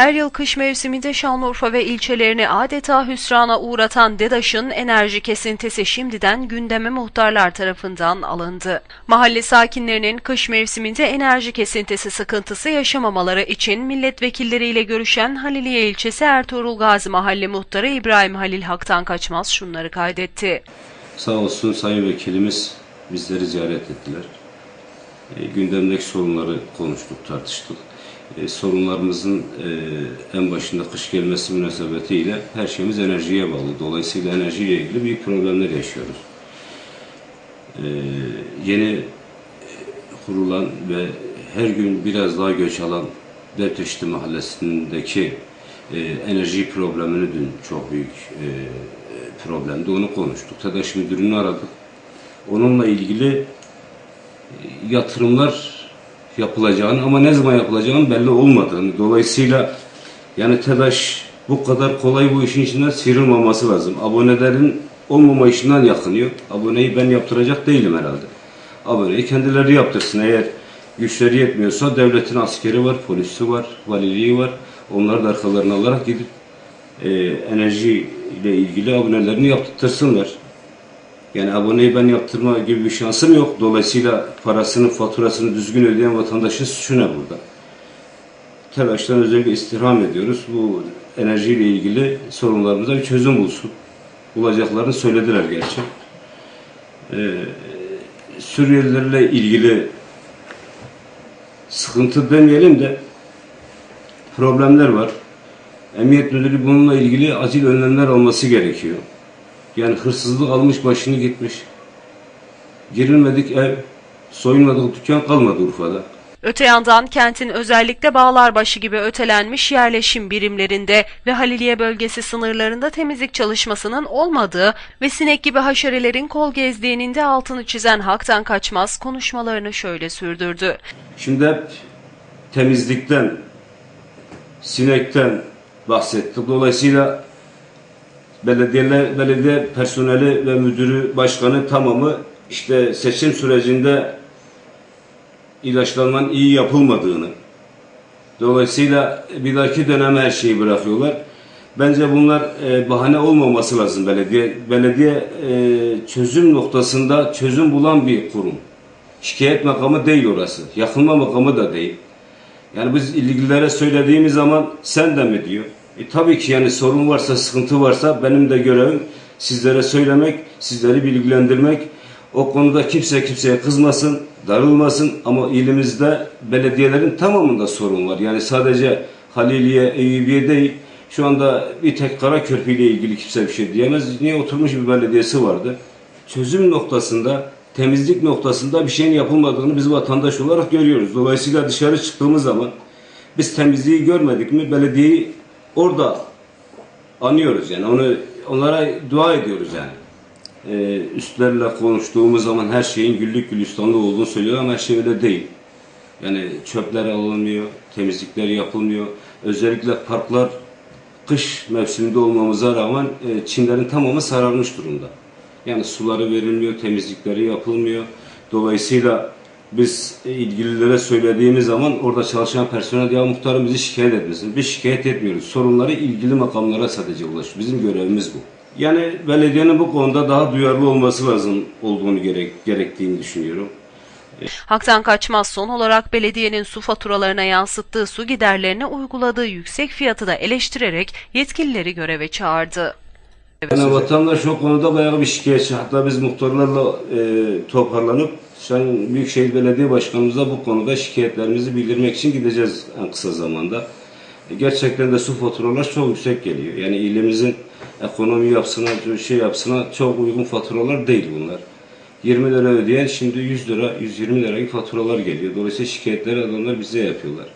Her yıl kış mevsiminde Şanlıurfa ve ilçelerini adeta hüsrana uğratan DEDAŞ'ın enerji kesintisi şimdiden gündeme muhtarlar tarafından alındı. Mahalle sakinlerinin kış mevsiminde enerji kesintisi sıkıntısı yaşamamaları için milletvekilleriyle görüşen Haliliye ilçesi Ertuğrul Gazi Mahalle Muhtarı İbrahim Halil Hak'tan kaçmaz şunları kaydetti. Sağ olsun Sayın Vekilimiz bizleri ziyaret ettiler. E, gündemdeki sorunları konuştuk, tartıştık. E, sorunlarımızın e, en başında kış gelmesi münasebetiyle her şeyimiz enerjiye bağlı. Dolayısıyla enerjiyle ilgili büyük problemler yaşıyoruz. E, yeni kurulan ve her gün biraz daha göç alan Devteşti Mahallesi'ndeki e, enerji problemini dün çok büyük e, problemdi. Onu konuştuk. TEDAŞ müdürünü aradık. Onunla ilgili e, yatırımlar yapılacağını ama ne zaman yapılacağını belli olmadığını. Dolayısıyla yani TEDAŞ bu kadar kolay bu işin içinden sıyrılmaması lazım. Abonelerin olmama işinden yakınıyor. Aboneyi ben yaptıracak değilim herhalde. Aboneyi kendileri yaptırsın. Eğer güçleri yetmiyorsa devletin askeri var, polisi var, valiliği var. Onları da arkalarına alarak gidip e, enerji ile ilgili abonelerini yaptırsınlar. Yani aboneyi ben yaptırma gibi bir şansım yok. Dolayısıyla parasını, faturasını düzgün ödeyen vatandaşın suçu ne burada? Telaştan özellikle istirham ediyoruz. Bu enerjiyle ilgili sorunlarımıza bir çözüm bulsun. Bulacaklarını söylediler gerçi. Ee, Suriyelilerle ilgili sıkıntı demeyelim de problemler var. Emniyet Müdürü bununla ilgili acil önlemler alması gerekiyor. Yani hırsızlık almış başını gitmiş. Girilmedik ev, soyulmadık dükkan kalmadı Urfa'da. Öte yandan kentin özellikle Bağlarbaşı gibi ötelenmiş yerleşim birimlerinde ve Haliliye bölgesi sınırlarında temizlik çalışmasının olmadığı ve sinek gibi haşerelerin kol gezdiğinin de altını çizen Hak'tan kaçmaz konuşmalarını şöyle sürdürdü. Şimdi hep temizlikten, sinekten bahsettik. Dolayısıyla belediyeler, belediye personeli ve müdürü, başkanı tamamı işte seçim sürecinde ilaçlanmanın iyi yapılmadığını, dolayısıyla bir dahaki dönem her şeyi bırakıyorlar. Bence bunlar e, bahane olmaması lazım belediye. Belediye e, çözüm noktasında çözüm bulan bir kurum. Şikayet makamı değil orası. Yakınma makamı da değil. Yani biz ilgililere söylediğimiz zaman sen de mi diyor. E, tabii ki yani sorun varsa, sıkıntı varsa benim de görevim sizlere söylemek, sizleri bilgilendirmek. O konuda kimse kimseye kızmasın, darılmasın ama ilimizde belediyelerin tamamında sorun var. Yani sadece Haliliye, Eyüpiye değil. Şu anda bir tek Karakörpü ile ilgili kimse bir şey diyemez. Niye oturmuş bir belediyesi vardı. Çözüm noktasında, temizlik noktasında bir şeyin yapılmadığını biz vatandaş olarak görüyoruz. Dolayısıyla dışarı çıktığımız zaman biz temizliği görmedik mi belediyeyi orada anıyoruz yani onu onlara dua ediyoruz yani. Ee, üstlerle konuştuğumuz zaman her şeyin güllük gülistanlı olduğunu söylüyor ama her şey öyle değil. Yani çöpler alınmıyor, temizlikler yapılmıyor. Özellikle parklar kış mevsiminde olmamıza rağmen e, çimlerin tamamı sararmış durumda. Yani suları verilmiyor, temizlikleri yapılmıyor. Dolayısıyla biz ilgililere söylediğimiz zaman orada çalışan personel ya muhtarım bizi şikayet etmesin. Biz şikayet etmiyoruz. Sorunları ilgili makamlara sadece ulaşıyor. Bizim görevimiz bu. Yani belediyenin bu konuda daha duyarlı olması lazım olduğunu gerek, gerektiğini düşünüyorum. Hak'tan kaçmaz son olarak belediyenin su faturalarına yansıttığı su giderlerine uyguladığı yüksek fiyatı da eleştirerek yetkilileri göreve çağırdı. Yani vatandaş o konuda bayağı bir şikayetçi. Hatta biz muhtarlarla e, toparlanıp Sayın Büyükşehir Belediye Başkanımıza bu konuda şikayetlerimizi bildirmek için gideceğiz en kısa zamanda. E, gerçekten de su faturalar çok yüksek geliyor. Yani ilimizin ekonomi yapısına, şey yapısına çok uygun faturalar değil bunlar. 20 lira ödeyen şimdi 100 lira, 120 lira gibi faturalar geliyor. Dolayısıyla şikayetleri adamlar bize yapıyorlar.